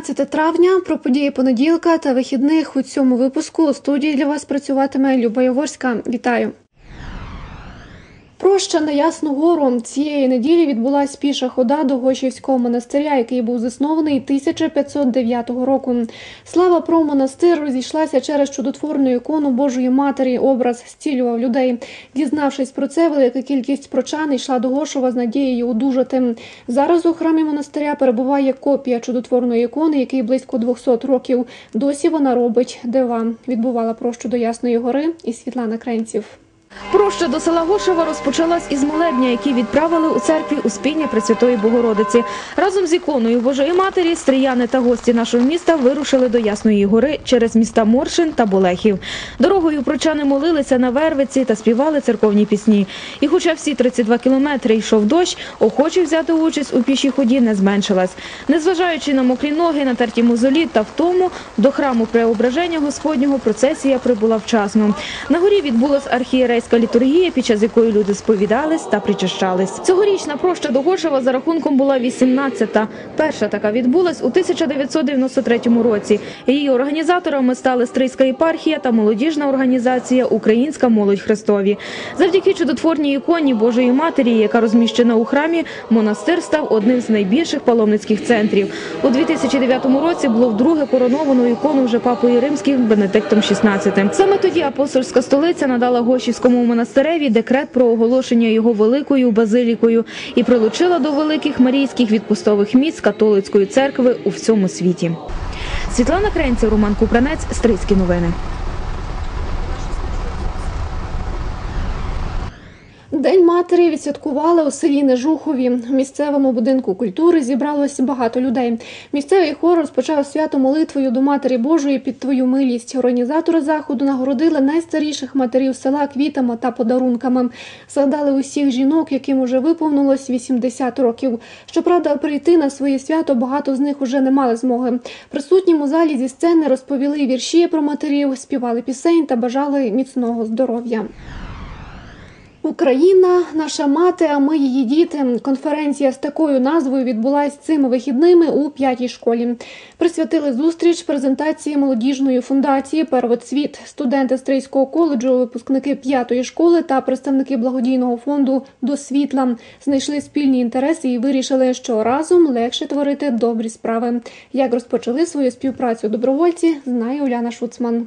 13 травня про події понеділка та вихідних у цьому випуску у студії для вас працюватиме Люба Яворська. Вітаю. Проща на Ясну Гору цієї неділі відбулась піша хода до Гошівського монастиря, який був заснований 1509 року. Слава про монастир розійшлася через чудотворну ікону Божої Матері. Образ зцілював людей. Дізнавшись про це, велика кількість прочан йшла до Гошова з надією одужати. Зараз у храмі монастиря перебуває копія чудотворної ікони, який близько 200 років. Досі вона робить дива. Відбувала прощу до Ясної гори і Світлана Кренців. Проща до села Гошева розпочалась із молебня, які відправили у церкві Успіння Пресвятої Богородиці. Разом з іконою Божої Матері стріяни та гості нашого міста вирушили до Ясної гори через міста Моршин та Болехів. Дорогою прочани молилися на Вервиці та співали церковні пісні. І хоча всі 32 кілометри йшов дощ, охочі взяти участь у пішій ході не зменшилась. Незважаючи на мокрі ноги, натерті мозолі та втому, до храму Преображення Господнього процесія прибула вчасно. На горі відбулось відбулась архієрейська літургія, під час якої люди сповідались та причащались. Цьогорічна проща до Гошева за рахунком була 18-та. Перша така відбулась у 1993 році. Її організаторами стали Стрийська єпархія та молодіжна організація Українська молодь Христові. Завдяки чудотворній іконі Божої Матері, яка розміщена у храмі, монастир став одним з найбільших паломницьких центрів. У 2009 році було вдруге короновано ікону вже папою римським Бенедиктом XVI. Саме тоді апостольська столиця надала Гошівському монастиреві декрет про оголошення його великою базилікою і прилучила до великих марійських відпустових місць католицької церкви у всьому світі. Світлана Кренця, Роман Купранець, Стрийські новини. День матері відсвяткували у селі Нежухові. В місцевому будинку культури зібралось багато людей. Місцевий хор розпочав свято молитвою до Матері Божої під твою милість. Організатори заходу нагородили найстаріших матерів села квітами та подарунками. Згадали усіх жінок, яким уже виповнилось 80 років. Щоправда, прийти на своє свято багато з них уже не мали змоги. Присутнім у залі зі сцени розповіли вірші про матерів, співали пісень та бажали міцного здоров'я. Україна, наша мати, а ми її діти. Конференція з такою назвою відбулась цими вихідними у п'ятій школі. Присвятили зустріч презентації молодіжної фундації Первоцвіт. Студенти Стрийського коледжу, випускники п'ятої школи та представники благодійного фонду до світла знайшли спільні інтереси і вирішили, що разом легше творити добрі справи. Як розпочали свою співпрацю добровольці, знає Уляна Шуцман.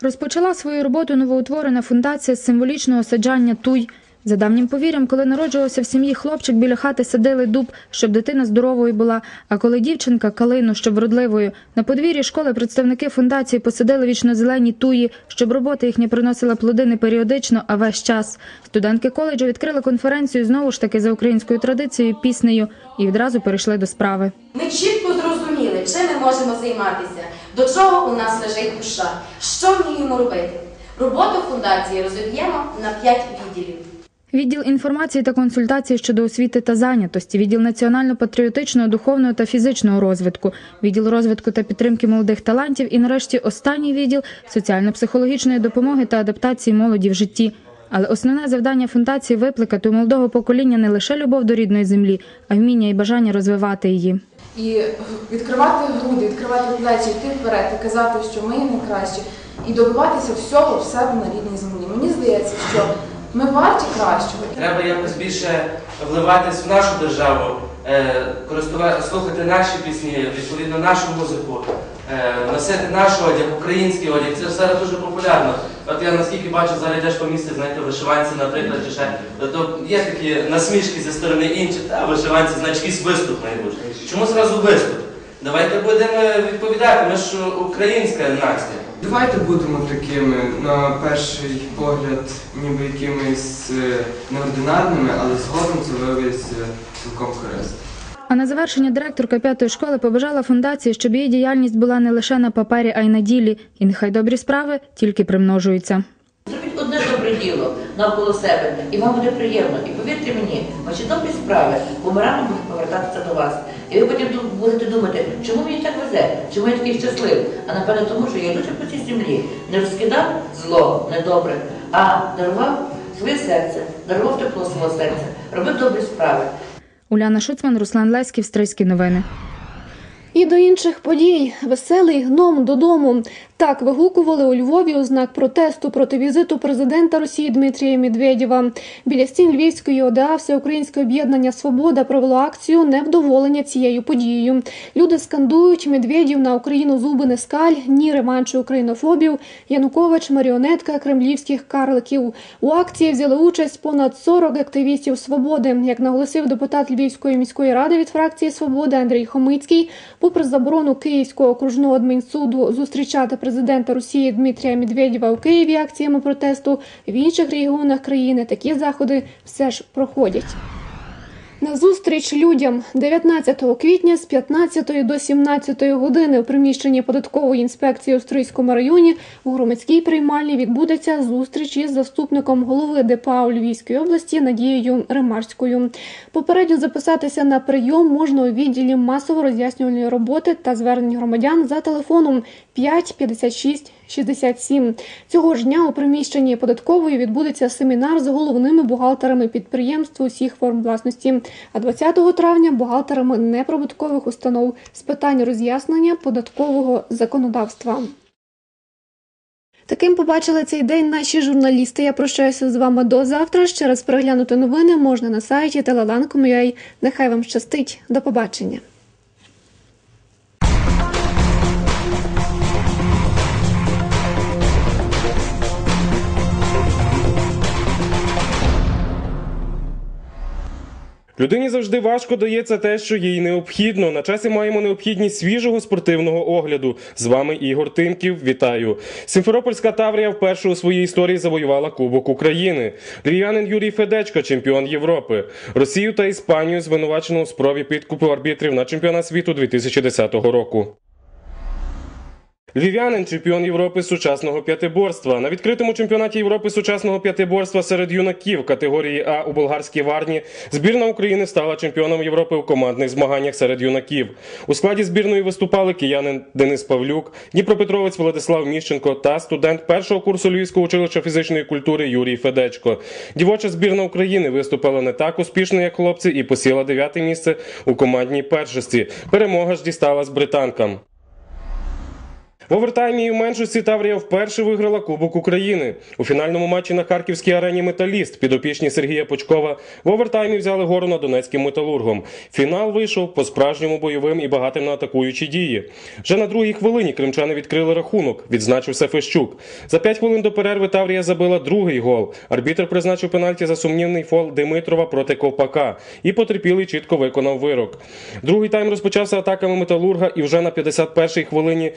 Розпочала свою роботу новоутворена фундація з символічного саджання туй. За давнім повір'ям, коли народжувався в сім'ї хлопчик, біля хати садили дуб, щоб дитина здоровою була. А коли дівчинка калину, щоб вродливою. На подвір'ї школи представники фундації посадили вічнозелені туї, щоб робота їхня приносила плоди не періодично, а весь час. Студентки коледжу відкрили конференцію знову ж таки за українською традицією, піснею і відразу перейшли до справи. Ми чітко зрозуміли, чим ми можемо займатися, до чого у нас лежить душа, що вміємо робити. Роботу фундації розіб'ємо на п'ять відділів. Відділ інформації та консультації щодо освіти та зайнятості, відділ національно-патріотичного, духовного та фізичного розвитку, відділ розвитку та підтримки молодих талантів і, нарешті, останній відділ соціально-психологічної допомоги та адаптації молоді в житті. Але основне завдання фундації випликати у молодого покоління не лише любов до рідної землі, а вміння і бажання розвивати її. І відкривати груди, відкривати плечі, йти вперед і казати, що ми найкращі, і добиватися всього в себе на рідній землі. Мені здається, що ми варті кращого. Треба якось більше вливатись в нашу державу, е, слухати наші пісні, відповідно нашу музику, е, носити наш одяг, український одяг. Це все дуже популярно. От я наскільки бачу, зараз йдеш по місті, знаєте, вишиванці, наприклад, чи ще. То є такі насмішки зі сторони інших, та вишиванці, значки з виступ найбільше. Чому зразу виступ? Давайте будемо відповідати, ми ж українська нація. Давайте будемо такими, на перший погляд, ніби якимись е, неординарними, але згодом це виявиться цілком корисно. А на завершення директорка п'ятої школи побажала фундації, щоб її діяльність була не лише на папері, а й на ділі, і нехай добрі справи тільки примножуються. Зробіть одне добре діло навколо себе, і вам буде приємно. І повірте мені, ваші добрі справи бумерами будуть повертатися до вас. І ви потім будете думати, чому мені так везе, чому я такий щасливий. А напевно тому, що я йдучи по цій землі, не розкидав зло, недобре, а дарував своє серце, дарував тепло свого серця, робив добрі справи. Уляна Шуцман, Руслан Леськів, Стрийські новини. І до інших подій веселий гном додому. Так вигукували у Львові у знак протесту проти візиту президента Росії Дмитрія Медведєва. Біля стін Львівської ОДА Всеукраїнське об'єднання Свобода провело акцію невдоволення цією подією. Люди скандують Медведєв на Україну зуби не скаль, ні реваншу українофобів. Янукович маріонетка кремлівських карликів. У акції взяли участь понад 40 активістів свободи. Як наголосив депутат Львівської міської ради від фракції Свобода Андрій Хомицький, попри заборону Київського окружного адмінсуду зустрічати президента Росії Дмитрія Медведєва у Києві акціями протесту, в інших регіонах країни такі заходи все ж проходять. На зустріч людям 19 квітня з 15 до 17 години у приміщенні податкової інспекції у Стрийському районі у громадській приймальні відбудеться зустріч із заступником голови ДПА у Львівській області Надією Ремарською. Попередньо записатися на прийом можна у відділі масово роз'яснювальної роботи та звернень громадян за телефоном 5 56 67. Цього ж дня у приміщенні податкової відбудеться семінар з головними бухгалтерами підприємств усіх форм власності. А 20 травня бухгалтерами неприбуткових установ з питань роз'яснення податкового законодавства. Таким побачили цей день наші журналісти. Я прощаюся з вами до завтра. Ще раз переглянути новини можна на сайті telelan.com.ua. Нехай вам щастить. До побачення. Людині завжди важко дається те, що їй необхідно. На часі маємо необхідність свіжого спортивного огляду. З вами Ігор Тимків. Вітаю. Сімферопольська Таврія вперше у своїй історії завоювала Кубок України. Львів'янин Юрій Федечко, чемпіон Європи. Росію та Іспанію звинувачено у спробі підкупу арбітрів на чемпіонат світу 2010 року. Львів'янин чемпіон Європи сучасного п'ятиборства. На відкритому чемпіонаті Європи сучасного п'ятиборства серед юнаків категорії А у болгарській варні збірна України стала чемпіоном Європи у командних змаганнях серед юнаків. У складі збірної виступали киянин Денис Павлюк, Дніпропетровець Владислав Міщенко та студент першого курсу Львівського училища фізичної культури Юрій Федечко. Дівоча збірна України виступила не так успішно, як хлопці, і посіла дев'яте місце у командній першості. Перемога ж дісталась британкам. В овертаймі і в меншості Таврія вперше виграла Кубок України. У фінальному матчі на Харківській арені Металіст підопічні Сергія Почкова в овертаймі взяли гору над Донецьким металургом. Фінал вийшов по справжньому бойовим і багатим на атакуючі дії. Вже на другій хвилині кримчани відкрили рахунок, відзначився Фещук. За п'ять хвилин до перерви Таврія забила другий гол. Арбітр призначив пенальті за сумнівний фол Димитрова проти Ковпака. І потерпілий чітко виконав вирок. Другий тайм розпочався атаками металурга, і вже на 51-й хвилині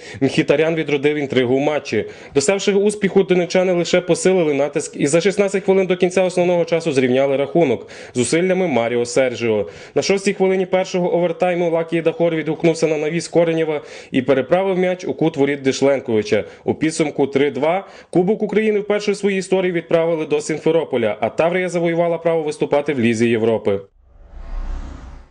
Мхітарян відродив інтригу в матчі. Досягши успіху, донечани лише посилили натиск і за 16 хвилин до кінця основного часу зрівняли рахунок зусиллями Маріо Серджіо. На шостій хвилині першого овертайму Лакій Дахор відгукнувся на навіс Коренєва і переправив м'яч у кут воріт Дишленковича. У підсумку 3-2 Кубок України вперше в своїй історії відправили до Сімферополя, а Таврія завоювала право виступати в Лізі Європи.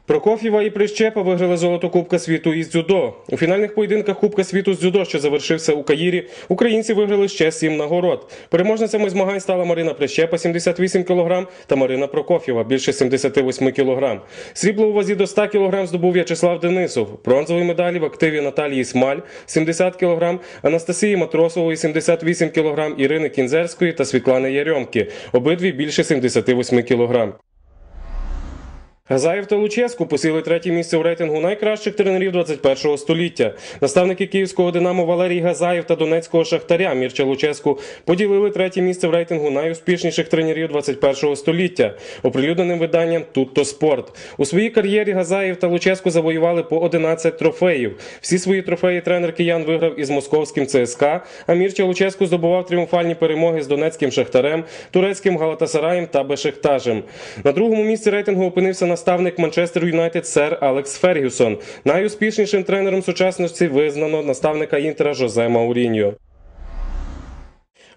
Прокоф'єва і Прищепа виграли золото Кубка світу із дзюдо. У фінальних поєдинках Кубка світу з дзюдо, що завершився у Каїрі, українці виграли ще сім нагород. Переможницями змагань стала Марина Прищепа 78 кг та Марина Прокоф'єва більше 78 кг. Срібло у вазі до 100 кг здобув В'ячеслав Денисов. Бронзові медалі в активі Наталії Смаль 70 кг, Анастасії Матросової 78 кг, Ірини Кінзерської та Світлани Ярьомки. Обидві більше 78 кг. Газаєв та Луческу посіли третє місце у рейтингу найкращих тренерів 21-го століття. Наставники київського Динамо Валерій Газаєв та донецького Шахтаря Мірча Луческу поділили третє місце в рейтингу найуспішніших тренерів 21-го століття. Оприлюдненим виданням Тутто спорт. У своїй кар'єрі Газаєв та Луческу завоювали по 11 трофеїв. Всі свої трофеї тренер киян виграв із московським ЦСКА, а Мірча Луческу здобував тріумфальні перемоги з донецьким Шахтарем, турецьким Галатасараєм та Бешиктажем. На другому місці рейтингу опинився наставник Манчестер Юнайтед сер Алекс Фергюсон. Найуспішнішим тренером сучасності визнано наставника Інтера Жозе Мауріньо.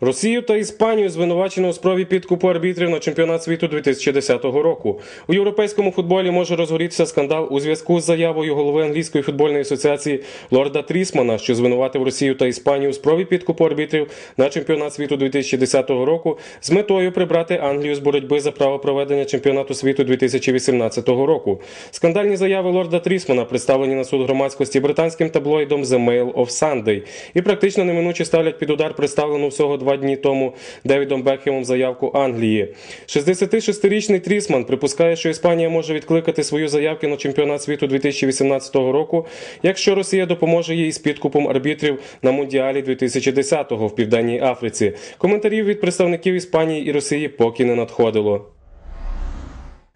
Росію та Іспанію звинувачено у спробі підкупу арбітрів на чемпіонат світу 2010 року. У європейському футболі може розгорітися скандал у зв'язку з заявою голови англійської футбольної асоціації Лорда Трісмана, що звинуватив Росію та Іспанію у спробі підкупу арбітрів на чемпіонат світу 2010 року з метою прибрати Англію з боротьби за право проведення чемпіонату світу 2018 року. Скандальні заяви Лорда Трісмана представлені на суд громадськості британським таблоїдом The Mail of Sunday і практично неминуче ставлять під удар представлену всього два дні тому Девідом Бекхемом заявку Англії. 66-річний Трісман припускає, що Іспанія може відкликати свою заявки на чемпіонат світу 2018 року, якщо Росія допоможе їй з підкупом арбітрів на Мундіалі 2010-го в Південній Африці. Коментарів від представників Іспанії і Росії поки не надходило.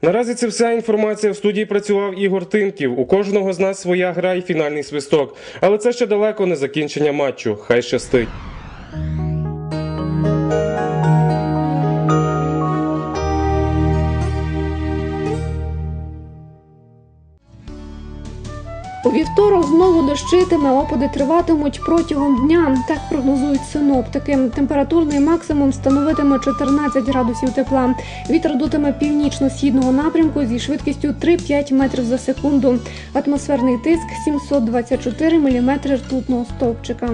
Наразі це вся інформація. В студії працював Ігор Тимків. У кожного з нас своя гра і фінальний свисток. Але це ще далеко не закінчення матчу. Хай щастить. У вівторок знову дощитиме, опади триватимуть протягом дня. Так прогнозують синоптики. Температурний максимум становитиме 14 градусів тепла. Вітер дутиме північно-східного напрямку зі швидкістю 3-5 метрів за секунду. Атмосферний тиск 724 мм ртутного стовпчика.